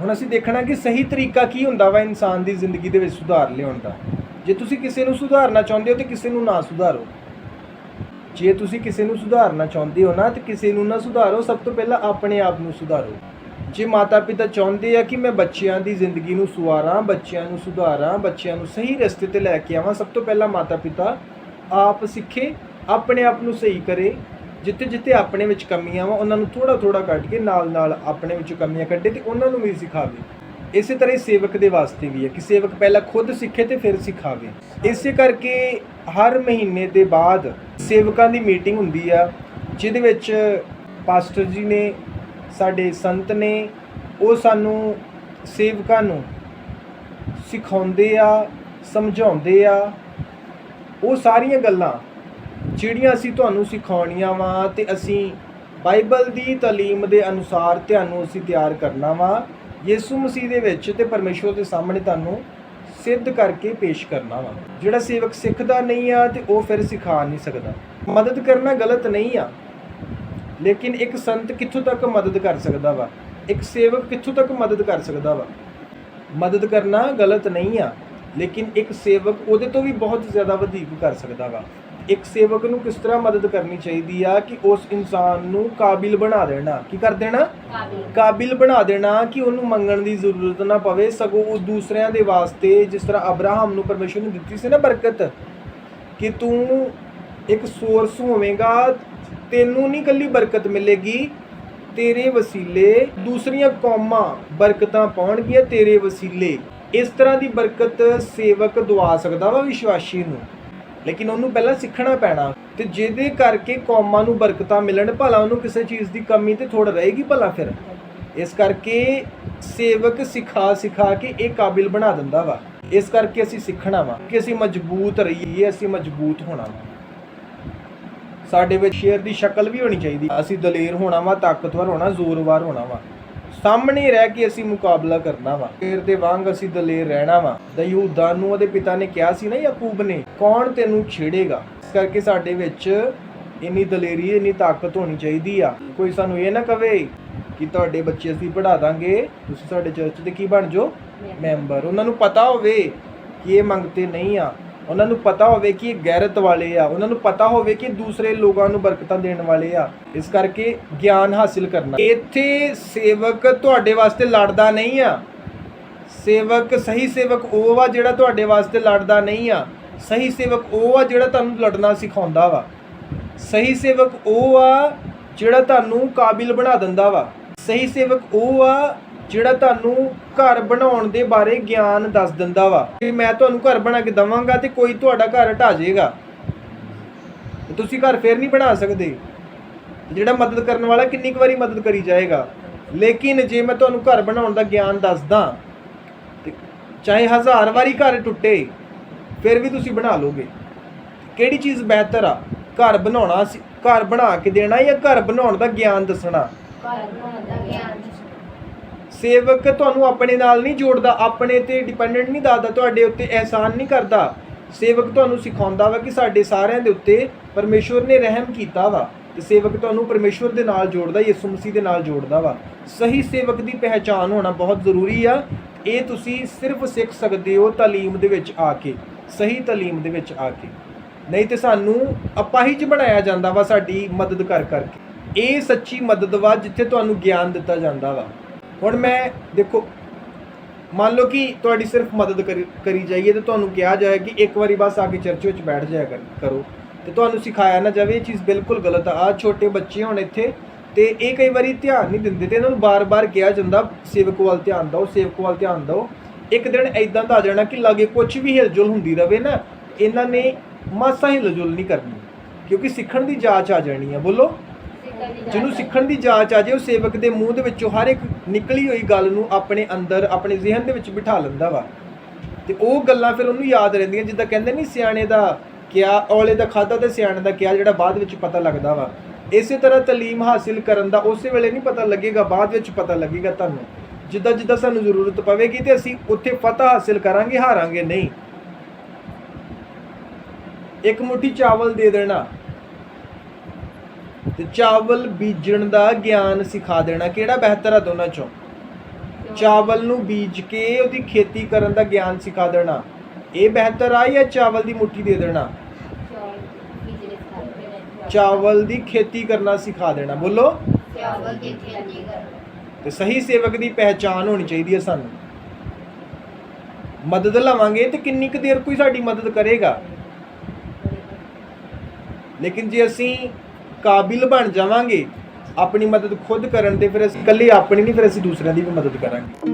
ਹੁਣ ਅਸੀਂ ਦੇਖਣਾ ਕਿ ਸਹੀ ਤਰੀਕਾ ਕੀ ਹੁੰਦਾ ਵਾ ਇਨਸਾਨ ਦੀ ਜ਼ਿੰਦਗੀ ਦੇ ਵਿੱਚ ਸੁਧਾਰ ਲਿਆਉਣ ਦਾ। ਜੇ ਤੁਸੀਂ ਕਿਸੇ ਨੂੰ ਸੁਧਾਰਨਾ ਚਾਹੁੰਦੇ ਹੋ ਤੇ ਕਿਸੇ ਨੂੰ ਨਾ ਸੁਧਾਰੋ। ਜੇ ਤੁਸੀਂ ਕਿਸੇ ਨੂੰ ਸੁਧਾਰਨਾ ਚਾਹੁੰਦੇ ਹੋ ਨਾ ਤੇ ਕਿਸੇ ਨੂੰ ਨਾ ਸੁਧਾਰੋ, ਸਭ ਤੋਂ ਪਹਿਲਾਂ ਆਪਣੇ ਆਪ ਨੂੰ ਸੁਧਾਰੋ। ਜੇ ਮਾਤਾ ਪਿਤਾ ਚਾਹੁੰਦੇ ਆ ਕਿ ਮੈਂ ਬੱਚਿਆਂ ਦੀ ਜ਼ਿੰਦਗੀ ਨੂੰ ਸੁਆਰਾਂ, ਬੱਚਿਆਂ ਨੂੰ ਸੁਧਾਰਾਂ, ਬੱਚਿਆਂ ਨੂੰ ਸਹੀ ਰਸਤੇ ਤੇ ਲੈ ਕੇ ਆਵਾਂ, ਸਭ ਤੋਂ ਪਹਿਲਾਂ ਮਾਤਾ ਪਿਤਾ ਆਪ ਸਿੱਖੇ, ਆਪਣੇ ਆਪ ਨੂੰ ਸਹੀ ਕਰੇ ਜਿੱਥੇ ਜਿੱਥੇ ਆਪਣੇ ਵਿੱਚ ਕਮੀਆਂ ਵਾ, ਉਹਨਾਂ ਨੂੰ ਥੋੜਾ ਥੋੜਾ ਕੱਢ ਕੇ ਨਾਲ ਨਾਲ ਆਪਣੇ ਵਿੱਚ ਕਮੀਆਂ ਕੱਢੇ ਤੇ ਉਹਨਾਂ ਨੂੰ ਵੀ ਸਿਖਾਵੇ ਇਸੇ ਤਰ੍ਹਾਂ ਹੀ ਸੇਵਕ ਦੇ ਵਾਸਤੇ ਵੀ ਹੈ ਕਿ ਸੇਵਕ ਪਹਿਲਾਂ ਖੁਦ ਸਿੱਖੇ ਤੇ ਫਿਰ ਸਿਖਾਵੇ। ਇਸੇ ਕਰਕੇ ਹਰ ਮਹੀਨੇ ਦੇ ਬਾਅਦ ਸੇਵਕਾਂ ਦੀ ਮੀਟਿੰਗ ਹੁੰਦੀ ਆ, ਜਿਹਦੇ ਵਿੱਚ ਪਾਸਟਰ ਜੀ ਨੇ, ਸਾਡੇ ਸੰਤ ਨੇ, ਉਹ ਸਾਨੂੰ ਸੇਵਕਾਂ ਨੂੰ ਸਿਖਾਉਂਦੇ ਆ, ਸਮਝਾਉਂਦੇ ਆ, ਉਹ ਸਾਰੀਆਂ ਗੱਲਾਂ ਜਿਹੜੀਆਂ ਅਸੀਂ ਤੁਹਾਨੂੰ ਸਿਖਾਉਣੀਆਂ ਵਾ ਤੇ ਅਸੀਂ ਬਾਈਬਲ ਦੀ ਤਾਲੀਮ ਦੇ ਅਨੁਸਾਰ ਤੁਹਾਨੂੰ ਅਸੀਂ ਤਿਆਰ ਕਰਨਾ ਵਾ, ਯਿਸੂ ਮਸੀਹ ਦੇ ਵਿੱਚ ਤੇ ਪਰਮੇਸ਼ਵਰ ਦੇ ਸਾਹਮਣੇ ਤੁਹਾਨੂੰ ਸਿੱਧ ਕਰਕੇ ਪੇਸ਼ ਕਰਨਾ ਵਾ। ਜਿਹੜਾ ਸੇਵਕ ਸਿੱਖਦਾ ਨਹੀਂ ਆ ਤੇ ਉਹ ਫਿਰ ਸਿਖਾ ਨਹੀਂ ਸਕਦਾ। ਮਦਦ ਕਰਨਾ ਗਲਤ ਨਹੀਂ ਆ, ਲੇਕਿਨ ਇੱਕ ਸੰਤ ਕਿੱਥੋਂ ਤੱਕ ਮਦਦ ਕਰ ਸਕਦਾ ਵਾ? ਇੱਕ ਸੇਵਕ ਕਿੱਥੋਂ ਤੱਕ ਮਦਦ ਕਰ ਸਕਦਾ ਵਾ? ਮਦਦ ਕਰਨਾ ਗਲਤ ਨਹੀਂ ਆ, ਲੇਕਿਨ ਇੱਕ ਸੇਵਕ ਉਹਦੇ ਤੋਂ ਵੀ ਬਹੁਤ ਜ਼ਿਆਦਾ ਵਧੀਕ ਕਰ ਸਕਦਾ ਵਾ। ਇੱਕ ਸੇਵਕ ਨੂੰ ਕਿਸ ਤਰ੍ਹਾਂ ਮਦਦ ਕਰਨੀ ਚਾਹੀਦੀ ਆ ਕਿ ਉਸ ਇਨਸਾਨ ਨੂੰ ਕਾਬਿਲ ਬਣਾ ਦੇਣਾ? ਕੀ ਕਰ ਦੇਣਾ? ਕਾਬਿਲ। ਬਣਾ ਦੇਣਾ ਕਿ ਉਹਨੂੰ ਮੰਗਣ ਦੀ ਜ਼ਰੂਰਤ ਨਾ ਪਵੇ ਸਗੋਂ ਉਹ ਦੂਸਰਿਆਂ ਦੇ ਵਾਸਤੇ ਜਿਸ ਤਰ੍ਹਾਂ ਅਬਰਾਹਮ ਨੂੰ ਪਰਮੇਸ਼ਰ ਨੇ ਦਿੱਤੀ ਸੀ ਨਾ ਬਰਕਤ ਕਿ ਤੂੰ ਇੱਕ ਸੋਰਸ ਹੋਵੇਂਗਾ ਤੈਨੂੰ ਨਹੀਂ ਕੱਲੀ ਬਰਕਤ ਮਿਲੇਗੀ ਤੇਰੇ ਵਸੀਲੇ ਦੂਸਰੀਆਂ ਕੌਮਾਂ ਬਰਕਤਾਂ ਪਾਉਣਗੀਆਂ ਤੇਰੇ ਵਸੀਲੇ। ਇਸ ਤਰ੍ਹਾਂ ਦੀ ਬਰਕਤ ਸੇਵਕ ਦਵਾ ਸਕਦਾ ਵਾ ਵਿਸ਼ਵਾਸੀ ਨੂੰ। ਲੇਕਿਨ ਉਹਨੂੰ ਪਹਿਲਾਂ ਸਿੱਖਣਾ ਪੈਣਾ ਤੇ ਜਿਹਦੇ ਕਰਕੇ ਕੌਮਾਂ ਨੂੰ ਬਰਕਤਾਂ ਮਿਲਣ, ਭਲਾ ਉਹਨੂੰ ਕਿਸੇ ਚੀਜ਼ ਦੀ ਕਮੀ ਤੇ ਥੋੜ ਰਹੇਗੀ ਭਲਾ ਫਿਰ। ਇਸ ਕਰਕੇ ਸੇਵਕ ਸਿਖਾ ਸਿਖਾ ਕੇ ਇਹ ਕਾਬਿਲ ਬਣਾ ਦਿੰਦਾ ਵਾ। ਇਸ ਕਰਕੇ ਅਸੀਂ ਸਿੱਖਣਾ ਵਾ ਕਿ ਅਸੀਂ ਮਜ਼ਬੂਤ ਰਹੀਏ, ਅਸੀਂ ਮਜ਼ਬੂਤ ਹੋਣਾ ਵਾ। ਸਾਡੇ ਵਿੱਚ ਸ਼ੇਰ ਦੀ ਸ਼ਕਲ ਵੀ ਹੋਣੀ ਚਾਹੀਦੀ। ਅਸੀਂ ਦਲੇਰ ਹੋਣਾ ਵਾ, ਤਾਕਤਵਰ ਹੋਣਾ, ਜ਼ੋਰਵਾਰ ਹੋਣਾ ਵਾ। ਸਾਹਮਣੇ ਰਹਿ ਕੇ ਅਸੀਂ ਮੁਕਾਬਲਾ ਕਰਨਾ ਵਾ। ਸ਼ੇਰ ਦੇ ਵਾਂਗ ਅਸੀਂ ਦਲੇਰ ਰਹਿਣਾ ਵਾ। ਦਯੂਦਾ ਨੂੰ ਉਹਦੇ ਪਿਤਾ ਨੇ ਕਿਹਾ ਸੀ ਨਾ ਯਾਕੂਬ ਨੇ, ਕੌਣ ਤੈਨੂੰ ਛੇੜੇਗਾ? ਇਸ ਕਰਕੇ ਸਾਡੇ ਵਿੱਚ ਇੰਨੀ ਦਲੇਰੀ, ਇੰਨੀ ਤਾਕਤ ਹੋਣੀ ਚਾਹੀਦੀ ਆ। ਕੋਈ ਸਾਨੂੰ ਇਹ ਨਾ ਕਵੇ ਕਿ ਤੁਹਾਡੇ ਬੱਚੇ ਅਸੀਂ ਪੜ੍ਹਾ ਦਾਂਗੇ। ਤੁਸੀਂ ਸਾਡੇ ਚਰਚ ਦੇ ਕੀ ਬਣ ਜਾਓ? ਮੈਂਬਰ। ਉਹਨਾਂ ਨੂੰ ਪਤਾ ਹੋਵੇ ਕਿ ਇਹ ਮੰਗਤੇ ਨਹੀਂ ਆ। ਉਹਨਾਂ ਨੂੰ ਪਤਾ ਹੋਵੇ ਕਿ ਇਹ ਗੈਰਤ ਵਾਲੇ ਆ, ਉਹਨਾਂ ਨੂੰ ਪਤਾ ਹੋਵੇ ਕਿ ਦੂਸਰੇ ਲੋਕਾਂ ਨੂੰ ਬਰਕਤਾਂ ਦੇਣ ਵਾਲੇ ਆ, ਇਸ ਕਰਕੇ ਗਿਆਨ ਹਾਸਿਲ ਕਰਨਾ। ਇੱਥੇ ਸੇਵਕ ਤੁਹਾਡੇ ਵਾਸਤੇ ਲੜਦਾ ਨਹੀਂ ਆ। ਸੇਵਕ, ਸਹੀ ਸੇਵਕ ਉਹ ਵਾ ਜਿਹੜਾ ਤੁਹਾਡੇ ਵਾਸਤੇ ਲੜਦਾ ਨਹੀਂ ਆ। ਸਹੀ ਸੇਵਕ ਉਹ ਆ ਜਿਹੜਾ ਤੁਹਾਨੂੰ ਲੜਨਾ ਸਿਖਾਉਂਦਾ ਵਾ। ਸਹੀ ਸੇਵਕ ਉਹ ਆ ਜਿਹੜਾ ਤੁਹਾਨੂੰ ਕਾਬਿਲ ਬਣਾ ਦਿੰਦਾ ਵਾ। ਸਹੀ ਸੇਵਕ ਉਹ ਆ ਜਿਹੜਾ ਤੁਹਾਨੂੰ ਘਰ ਬਣਾਉਣ ਦੇ ਬਾਰੇ ਗਿਆਨ ਦੱਸ ਦਿੰਦਾ ਵਾ। ਕਿ ਮੈਂ ਤੁਹਾਨੂੰ ਘਰ ਬਣਾ ਕੇ ਦਵਾਂਗਾ ਤੇ ਕੋਈ ਤੁਹਾਡਾ ਘਰ ਢਾ ਜਾਏਗਾ। ਤੁਸੀਂ ਘਰ ਫੇਰ ਨਹੀਂ ਬਣਾ ਸਕਦੇ। ਜਿਹੜਾ ਮਦਦ ਕਰਨ ਵਾਲਾ ਕਿੰਨੀ ਕੁ ਵਾਰੀ ਮਦਦ ਕਰੀ ਜਾਏਗਾ। ਲੇਕਿਨ ਜੇ ਮੈਂ ਤੁਹਾਨੂੰ ਘਰ ਬਣਾਉਣ ਦਾ ਗਿਆਨ ਦੱਸਦਾ, ਤੇ ਚਾਹੇ ਹਜ਼ਾਰ ਵਾਰੀ ਘਰ ਟੁੱਟੇ, ਫਿਰ ਵੀ ਤੁਸੀਂ ਬਣਾ ਲੋਗੇ। ਕਿਹੜੀ ਚੀਜ਼ ਬਿਹਤਰ ਆ? ਘਰ ਬਣਾਉਣਾ ਸੀ, ਘਰ ਬਣਾ ਕੇ ਦੇਣਾ ਜਾਂ ਘਰ ਬਣਾਉਣ ਦਾ ਗਿਆਨ ਦੱਸਣਾ? ਸੇਵਕ ਤੁਹਾਨੂੰ ਆਪਣੇ ਨਾਲ ਨਹੀਂ ਜੋੜਦਾ, ਆਪਣੇ ਤੇ ਡਿਪੈਂਡੈਂਟ ਨਹੀਂ ਦੱਸਦਾ, ਤੁਹਾਡੇ ਉੱਤੇ ਅਹਿਸਾਨ ਨਹੀਂ ਕਰਦਾ। ਸੇਵਕ ਤੁਹਾਨੂੰ ਸਿਖਾਉਂਦਾ ਵਾ ਕਿ ਸਾਡੇ ਸਾਰਿਆਂ ਦੇ ਉੱਤੇ ਪਰਮੇਸ਼ਵਰ ਨੇ ਰਹਿਮ ਕੀਤਾ ਵਾ ਤੇ ਸੇਵਕ ਤੁਹਾਨੂੰ ਪਰਮੇਸ਼ਵਰ ਦੇ ਨਾਲ ਜੋੜਦਾ, ਯਿਸੂ ਮਸੀਹ ਦੇ ਨਾਲ ਜੋੜਦਾ ਵਾ। ਸਹੀ ਸੇਵਕ ਦੀ ਪਹਿਚਾਨ ਹੋਣਾ ਬਹੁਤ ਜ਼ਰੂਰੀ ਆ। ਇਹ ਤੁਸੀਂ ਸਿਰਫ ਸਿੱਖ ਸਕਦੇ ਹੋ ਤਾਲੀਮ ਦੇ ਵਿੱਚ ਆ ਕੇ, ਸਹੀ ਤਾਲੀਮ ਦੇ ਵਿੱਚ ਆ ਕੇ। ਨਹੀਂ ਤੇ ਸਾਨੂੰ ਅਪਾਹਿਜ ਬਣਾਇਆ ਜਾਂਦਾ ਵਾ ਸਾਡੀ ਮਦਦ ਕਰ ਕਰਕੇ। ਇਹ ਸੱਚੀ ਮਦਦ ਵਾ ਜਿੱਥੇ ਤੁਹਾਨੂੰ ਗਿਆਨ ਦਿੱਤਾ ਜਾਂਦਾ ਵਾ। ਹੁਣ ਮੈਂ ਦੇਖੋ, ਮੰਨ ਲਓ ਕਿ ਤੁਹਾਡੀ ਸਿਰਫ ਮਦਦ ਕਰੀ ਜਾਈਏ ਤੇ ਤੁਹਾਨੂੰ ਕਿਹਾ ਜਾਏ ਕਿ ਇੱਕ ਵਾਰੀ ਬਸ ਆ ਕੇ ਚਰਚ ਵਿੱਚ ਬੈਠ ਜਾਇਆ ਕਰੋ ਤੇ ਤੁਹਾਨੂੰ ਸਿਖਾਇਆ ਨਾ ਜਾਵੇ ਇਹ ਚੀਜ਼ ਬਿਲਕੁਲ ਗਲਤ ਆ। ਆ ਛੋਟੇ ਬੱਚੇ ਹੁਣ ਇੱਥੇ ਤੇ ਇਹ ਕਈ ਵਾਰੀ ਧਿਆਨ ਨਹੀਂ ਦਿੰਦੇ ਤੇ ਇਹਨਾਂ ਨੂੰ ਬਾਰ-ਬਾਰ ਕਿਹਾ ਜਾਂਦਾ, ਸੇਵਕ ਵੱਲ ਧਿਆਨ ਦਿਓ, ਸੇਵਕ ਵੱਲ ਧਿਆਨ ਦਿਓ। ਇੱਕ ਦਿਨ ਐਦਾਂ ਦਾ ਆ ਜਾਣਾ ਕਿ ਲਾਗੇ ਕੁਝ ਵੀ ਹਿਲਜੁਲ ਹੁੰਦੀ ਰਵੇ ਨਾ, ਇਹਨਾਂ ਨੇ ਮਾਸਾ ਹਿਲਜੁਲ ਨਹੀਂ ਕਰਨੀ, ਕਿਉਂਕਿ ਸਿੱਖਣ ਦੀ ਜਾਂਚ ਆ ਜਾਣੀ ਆ। ਬੋਲੋ। ਜਿਹਨੂੰ ਸਿੱਖਣ ਦੀ ਜਾਂਚ ਆ ਜੇ, ਉਹ ਸੇਵਕ ਦੇ ਮੂੰਹ ਦੇ ਵਿੱਚੋਂ ਹਰ ਇੱਕ ਨਿਕਲੀ ਹੋਈ ਗੱਲ ਨੂੰ ਆਪਣੇ ਅੰਦਰ, ਆਪਣੇ ਜ਼ਿਹਨ ਦੇ ਵਿੱਚ ਬਿਠਾ ਲੈਂਦਾ ਵਾ। ਤੇ ਉਹ ਗੱਲਾਂ ਫਿਰ ਉਹਨੂੰ ਯਾਦ ਰਹਿੰਦੀਆਂ, ਜਿੱਦਾਂ ਕਹਿੰਦੇ ਨਹੀਂ ਸਿਆਣੇ ਦਾ ਕਿਆ, ਔਲੇ ਦਾ ਖਾਦਾ ਤੇ ਸਿਆਣੇ ਦਾ ਕਿਆ, ਜਿਹੜਾ ਬਾਅਦ ਵਿੱਚ ਪਤਾ ਲੱਗਦਾ ਵਾ। ਇਸੇ ਤਰ੍ਹਾਂ ਤਾਲੀਮ ਹਾਸਿਲ ਕਰਨ ਦਾ ਉਸੇ ਵੇਲੇ ਨਹੀਂ ਪਤਾ ਲੱਗੇਗਾ, ਬਾਅਦ ਵਿੱਚ ਪਤਾ ਲੱਗੇਗਾ ਤੁਹਾਨੂੰ। ਜਿੱਦਾਂ ਜਿੱਦਾਂ ਸਾਨੂੰ ਜ਼ਰੂਰਤ ਪਵੇਗੀ ਤੇ ਅਸੀਂ ਉੱਥੇ ਫਤਹ ਹਾਸਿਲ ਕਰਾਂਗੇ, ਹਾਰਾਂਗੇ, ਨਹੀਂ। ਇੱਕ ਮੁਠੀ ਚਾਵਲ ਦੇ ਦੇਣਾ। ਤੇ ਚਾਵਲ ਬੀਜਣ ਦਾ ਗਿਆਨ ਸਿਖਾ ਦੇਣਾ। ਕਿਹੜਾ ਬਿਹਤਰ ਆ ਦੋਨਾਂ ਚੋਂ? ਚਾਵਲ। ਨੂੰ ਬੀਜ ਕੇ ਉਹਦੀ ਖੇਤੀ ਕਰਨ ਦਾ ਗਿਆਨ ਸਿਖਾ ਦੇਣਾ। ਇਹ ਬਿਹਤਰ ਆ ਜਾਂ ਚਾਵਲ ਦੀ ਮੁੱਠੀ ਦੇ ਦੇਣਾ? ਚਾਵਲ ਦੀ ਖੇਤੀ ਕਰਨਾ ਸਿਖਾ ਦੇਣਾ। ਬੋਲੋ। ਚਾਵਲ ਦੀ ਖੇਤੀ ਕਰ ਤੇ ਸਹੀ ਸੇਵਕ ਦੀ ਪਹਿਚਾਨ ਹੋਣੀ ਚਾਹੀਦੀ ਹੈ ਸਾਨੂੰ। ਮਦਦ ਲਵਾਂਗੇ ਤੇ ਕਿੰਨੀ ਕੁ ਦੇਰ ਕੋਈ ਸਾਡੀ ਮਦਦ ਕਰੇਗਾ। ਲੇਕਿਨ ਜੇ ਅਸੀਂ ਕਾਬਿਲ ਬਣ ਜਾਵਾਂਗੇ, ਆਪਣੀ ਮਦਦ ਖੁਦ ਕਰਨ ਤੇ ਫਿਰ ਅਸੀਂ ਇਕੱਲੇ ਆਪਣੀ ਨਹੀਂ, ਫਿਰ ਅਸੀਂ ਦੂਸਰਿਆਂ ਦੀ ਵੀ ਮਦਦ ਕਰਾਂਗੇ।